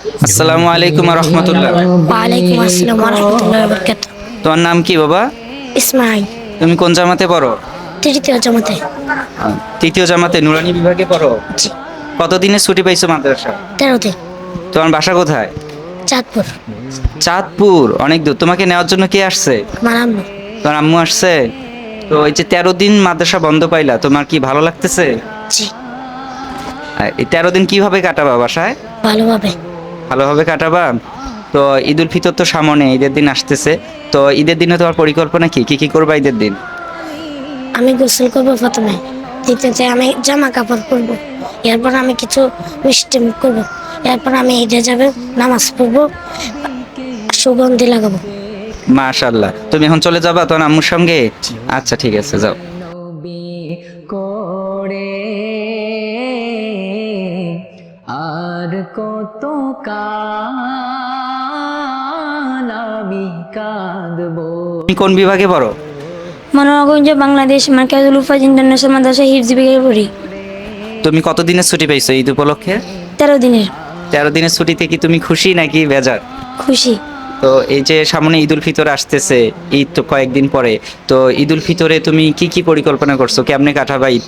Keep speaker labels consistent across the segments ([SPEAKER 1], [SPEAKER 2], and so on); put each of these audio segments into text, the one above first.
[SPEAKER 1] আসসালামু আলাইকুম রহমতুল্লাহ
[SPEAKER 2] ওয়ালাইকুম আসসালাম রহমতুল্লাহ বরকাত।
[SPEAKER 1] তোমার নাম কি বাবা?
[SPEAKER 2] ইসমাইল।
[SPEAKER 1] তুমি কোন জামাতে পড়ো?
[SPEAKER 2] তৃতীয় জমাতে।
[SPEAKER 1] তৃতীয় জামাতে নুরানি বিভাগে পড়ো? কতদিনের ছুটি পাইছো মাদ্রাসা?
[SPEAKER 2] তেরোতে।
[SPEAKER 1] তোমার বাসা কোথায়?
[SPEAKER 2] চাঁদপুর।
[SPEAKER 1] চাঁদপুর অনেক দূর। তোমাকে নেওয়ার জন্য কে আসছে?
[SPEAKER 2] আমার আম্মু।
[SPEAKER 1] তোমার আম্মু আসছে? তো এই যে তেরো দিন মাদ্রাসা বন্ধ পাইলা তোমার কি ভালো লাগতেছে?
[SPEAKER 2] জি।
[SPEAKER 1] এই তেরো দিন কীভাবে কাটাবা বাসায়?
[SPEAKER 2] ভালোভাবে।
[SPEAKER 1] ভালোভাবে কাটাবা। তো ঈদুল ফিতর তো সামনে ঈদের দিন আসতেছে। তো ঈদের দিনে তোমার পরিকল্পনা কি? কি কি করবা ঈদের দিন?
[SPEAKER 2] আমি গোসল করব প্রথমে। দ্বিতীয়তে আমি জামা কাপড় পরবো। এরপর আমি কিছু মিষ্টি মুখ করব। এরপর আমি ঈদে যাবে নামাজ পড়ব সুগন্ধি লাগাবো।
[SPEAKER 1] মাশাল্লাহ তুমি এখন চলে যাবা তোমার আম্মুর সঙ্গে? আচ্ছা ঠিক আছে যাও।
[SPEAKER 3] করে আর কত কাল আমি কাঁদবো।
[SPEAKER 1] তুমি কোন বিভাগে পড়ো?
[SPEAKER 2] মনোরগঞ্জ বাংলাদেশ মার্কাজুল উফাজ ইন্টারন্যাশনাল মাদ্রাসা হিফজি বিঘে পড়ি।
[SPEAKER 1] তুমি কতদিনের ছুটি পাইছো ঈদ উপলক্ষে?
[SPEAKER 2] তেরো দিনের।
[SPEAKER 1] তেরো দিনের ছুটিতে কি তুমি খুশি নাকি বেজার?
[SPEAKER 2] খুশি।
[SPEAKER 1] তো এই যে সামনে ঈদুল ফিতর আসতেছে ঈদ তো কয়েকদিন পরে তো ঈদুল ফিতরে তুমি কি কি পরিকল্পনা করছ? কেমনে কাটাবা ঈদ?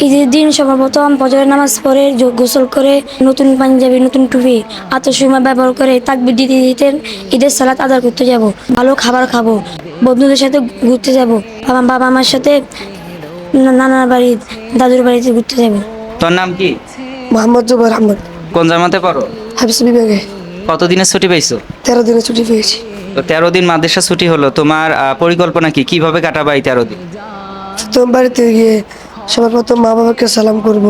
[SPEAKER 2] ঈদের দিন সবার সর্বপ্রথম ফজরের নামাজ পড়ে গোসল করে নতুন পাঞ্জাবি নতুন টুপি আতসীমা ব্যবহার করে তাক তাকবির দিতে দিতেন ঈদের সালাত আদার করতে যাব। ভালো খাবার খাব বন্ধুদের সাথে ঘুরতে যাব বাবা বাবা মার সাথে নানার বাড়ি দাদুর বাড়িতে ঘুরতে যাব।
[SPEAKER 1] তোর নাম কি?
[SPEAKER 4] মোহাম্মদ জুবাইর আহমদ।
[SPEAKER 1] কোন জামাতে পড়ো?
[SPEAKER 4] হাফিজ বিভাগে।
[SPEAKER 1] কতদিনের ছুটি পাইছো
[SPEAKER 4] তেরো দিনের ছুটি পেয়েছি।
[SPEAKER 1] তো তেরো দিন মাদ্রাসা ছুটি হলো তোমার আহ, পরিকল্পনা কি? কীভাবে কাটাবা এই তেরো দিন?
[SPEAKER 4] প্রথম বাড়িতে গিয়ে সবার প্রথম মা বাবাকে সালাম করব।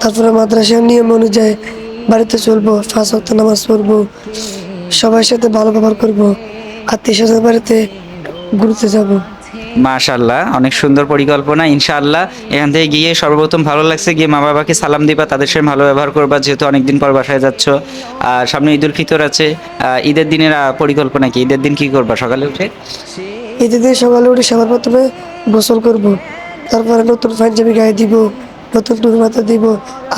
[SPEAKER 4] তারপরে মাদ্রাসার নিয়ম অনুযায়ী বাড়িতে চলবো পাঁচ ওয়াক্ত নামাজ পড়ব সবার সাথে ভালো ব্যবহার করব আত্মীয় স্বজন বাড়িতে ঘুরতে যাব।
[SPEAKER 1] মাশাল্লাহ অনেক সুন্দর পরিকল্পনা ইনশাআল্লাহ। এখান থেকে গিয়ে সর্বপ্রথম ভালো লাগছে গিয়ে মা বাবাকে সালাম দিবা তাদের সাথে ভালো ব্যবহার করবা যেহেতু অনেকদিন পর বাসায় যাচ্ছ। আর সামনে ঈদুল ফিতর আছে ঈদের দিনের পরিকল্পনা কি? ঈদের দিন কি করবা সকালে উঠে?
[SPEAKER 4] ঈদের দিন সকালে উঠে সবার প্রথমে গোসল করব। তারপরে নতুন পাঞ্জাবি গায়ে দিব নতুন টুপি মাথা দিব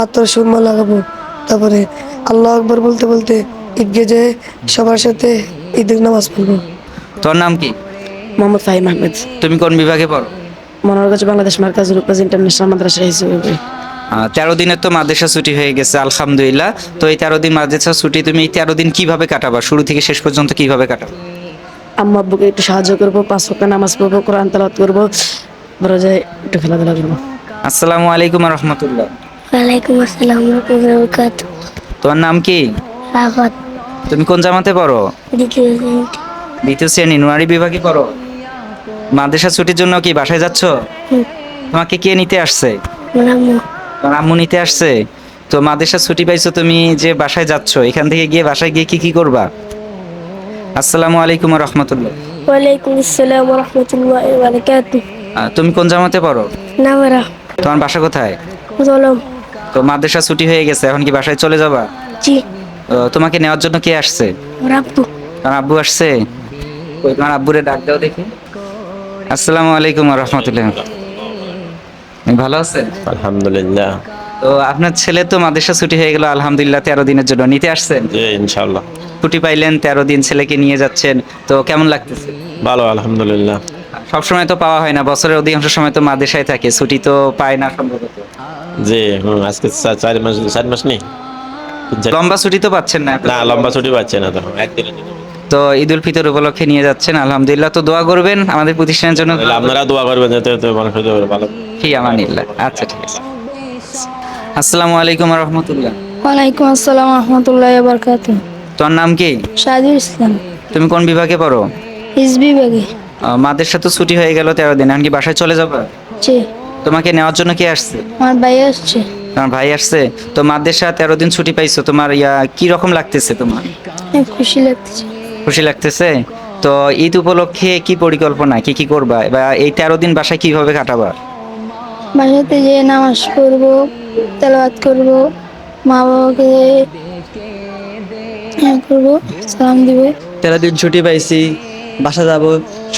[SPEAKER 4] আত্মার সুরমা লাগাবো। তারপরে আল্লাহ আকবর বলতে বলতে ঈদগে যেয়ে সবার সাথে ঈদের নামাজ পড়ব।
[SPEAKER 1] তোর নাম কি?
[SPEAKER 5] মোহাম্মদ ফাহিম আহমেদ।
[SPEAKER 1] তুমি কোন বিভাগে পড়ো?
[SPEAKER 5] মনোরগঞ্জ বাংলাদেশ মার্কাজুল উপাজ ইন্টারন্যাশনাল মাদ্রাসা হিসেবে
[SPEAKER 1] তেরো দিনের তো মাদ্রাসা ছুটি হয়ে গেছে আলহামদুলিল্লাহ। তো এই তেরো দিন মাদ্রাসা ছুটি তুমি এই তেরো দিন কীভাবে কাটাবা? শুরু থেকে শেষ পর্যন্ত কীভাবে কাটাবা?
[SPEAKER 5] আম্মু আব্বুকে একটু সাহায্য করব পাঁচ ওয়াক্ত নামাজ পড়ব কোরআন তালাত করব। বড় যায় একটু খেলাধুলা করব।
[SPEAKER 1] আসসালামু আলাইকুম রহমতুল্লাহ।
[SPEAKER 2] ওয়ালাইকুম আসসালাম বরকাত
[SPEAKER 1] তোমার নাম কি?
[SPEAKER 2] রাফাত।
[SPEAKER 1] তুমি কোন জামাতে পড়ো?
[SPEAKER 2] দ্বিতীয়
[SPEAKER 1] দ্বিতীয় শ্রেণি নুয়ারি বিভাগে পড়ো। মাদ্রাসা ছুটির জন্য কি বাসায় যাচ্ছ? তোমাকে কে নিতে আসছে?
[SPEAKER 2] আমার আম্মু।
[SPEAKER 1] তোমার আম্মু নিতে আসছে? তো মাদ্রাসা ছুটি পাইছো তুমি যে বাসায় যাচ্ছ এখান থেকে গিয়ে বাসায় গিয়ে কি কি করবা? আসসালামু আলাইকুম রহমতুল্লাহ।
[SPEAKER 2] ওয়ালাইকুম আসসালাম রহমতুল্লাহ
[SPEAKER 1] তুমি কোন জামাতে পড়ো?
[SPEAKER 2] নামারা
[SPEAKER 1] তোমার বাসা কোথায়?
[SPEAKER 2] জলম।
[SPEAKER 1] তো মাদ্রাসা ছুটি হয়ে গেছে এখন কি বাসায় চলে যাবা?
[SPEAKER 2] জি।
[SPEAKER 1] তোমাকে নেওয়ার জন্য কে আসছে?
[SPEAKER 2] রাব্বু
[SPEAKER 1] তোমার আব্বু আসছে? ওই তোমার আব্বুরে ডাক দাও দেখি। আসসালামু আলাইকুম রহমতুল্লাহ ভালো আছেন?
[SPEAKER 6] আলহামদুলিল্লাহ।
[SPEAKER 1] তো আপনার ছেলে তো মাদ্রাসা ছুটি হয়ে গেল আলহামদুলিল্লাহ তেরো দিনের জন্য। নিতে আসছেন?
[SPEAKER 6] জি ইনশাল্লাহ
[SPEAKER 1] ছুটি পাইলেন তেরো দিন ছেলেকে নিয়ে যাচ্ছেন। তো কেমন লাগতেছে?
[SPEAKER 6] ভালো আলহামদুলিল্লাহ।
[SPEAKER 1] সবসময় তো পাওয়া হয় না বছরের অধিকাংশ সময় তো মাদ্রাসায় থাকে ছুটি তো পায় না সম্ভবত।
[SPEAKER 6] জি হুম, আজকে চা- চার মাস চার মাস নেই?
[SPEAKER 1] লম্বা ছুটি তো পাচ্ছেন না
[SPEAKER 6] না লম্বা ছুটি পাচ্ছে না তো একদিনের জন্য।
[SPEAKER 1] তো ঈদ উল ফিতর উপলক্ষে নিয়ে যাচ্ছেন আলহামদুলিল্লাহ তো দোয়া করবেন আমাদের প্রতিষ্ঠানের জন্য।
[SPEAKER 6] তাহলে আপনারা দোয়া করবেন যাতে তো মানুষ হতে পারে ভালো।
[SPEAKER 1] ফি আমানিল্লাহ আচ্ছা ঠিক আছে। আসসালামু আলাইকুম রহমতুল্লাহ
[SPEAKER 2] ওয়ালাইকুম আসসালাম রহমতুল্লাহ বরকাত
[SPEAKER 1] তোর নাম কি?
[SPEAKER 2] সাদির ইসলাম।
[SPEAKER 1] তুমি কোন বিভাগে পড়ো?
[SPEAKER 2] হিজবি বাগে
[SPEAKER 1] আহ, মাদ্রাসা তো ছুটি হয়ে গেল তেরো দিন। এখন কি বাসায় চলে যাবে?
[SPEAKER 2] জি।
[SPEAKER 1] তোমাকে নেওয়ার জন্য কে আসছে?
[SPEAKER 2] আমার ভাই আসছে।
[SPEAKER 1] তোমার ভাই আসছে? তো মাদ্রাসা তেরো দিন ছুটি পাইছো তোমার ইয়া কি রকম লাগতেছে তোমার?
[SPEAKER 2] খুশি লাগতেছে।
[SPEAKER 1] খুশি লাগতেছে? তো ঈদ উপলক্ষে কি পরিকল্পনা কি কি করবা? বা এই তেরো দিন বাসায় কীভাবে কাটাবা?
[SPEAKER 2] বাসাতে যেয়ে নামাজ পড়ব তেলাওয়াত করব মা বাবাকে হ্যাঁ করব সালাম দিব।
[SPEAKER 7] তেরো দিন ছুটি পাইছি। বাসা যাব,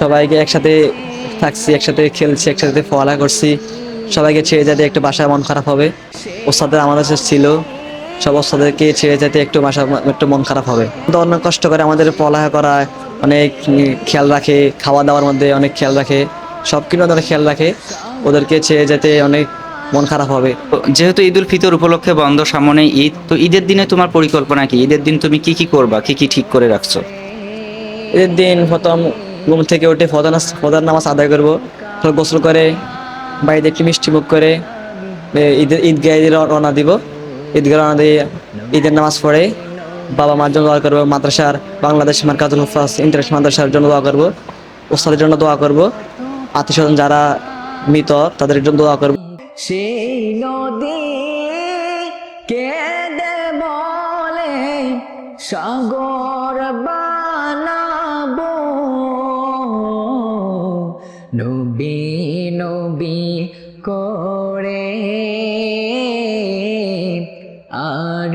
[SPEAKER 7] সবাইকে একসাথে থাকছি, একসাথে খেলছি, একসাথে পড়া করছি, সবাইকে ছেড়ে যেতে একটু বাসায় মন খারাপ হবে। সাথে আমাদের ছিল, সব ওস্তাদেরকে ছেড়ে যেতে একটু মাসা একটু মন খারাপ হবে। তো অনেক কষ্ট করে আমাদের পড়ালেখা করা অনেক খেয়াল রাখে, খাওয়া দাওয়ার মধ্যে অনেক খেয়াল রাখে, সব কিছু ওদের খেয়াল রাখে, ওদেরকে ছেড়ে যেতে অনেক মন খারাপ হবে।
[SPEAKER 1] যেহেতু ঈদ উল ফিতর উপলক্ষে বন্ধ, সামনে ঈদ, তো ঈদের দিনে তোমার পরিকল্পনা কি? ঈদের দিন তুমি কি কি করবা? কি কি ঠিক করে রাখছো?
[SPEAKER 7] ঈদের দিন প্রথম ঘুম থেকে উঠে ফদার ফদার নামাজ আদায় করব। গোসল করে বাড়িতে একটু মিষ্টি মুখ করে ঈদের ঈদগাহে রওনা দিব। ঈদগাহ রওনা দিয়ে ঈদের নামাজ পড়ে, বাবা মার জন্য দোয়া করব, মাদ্রাসার, বাংলাদেশ মার্কাজুল হুফাজ ইন্টারন্যাশনাল মাদ্রাসার জন্য দোয়া করব, ওস্তাদের জন্য দোয়া করব আত্মীয় স্বজন যারা মৃত তাদের জন্য দোয়া করব।
[SPEAKER 3] সেই নদী কেঁদে বলে সাগর বানাবো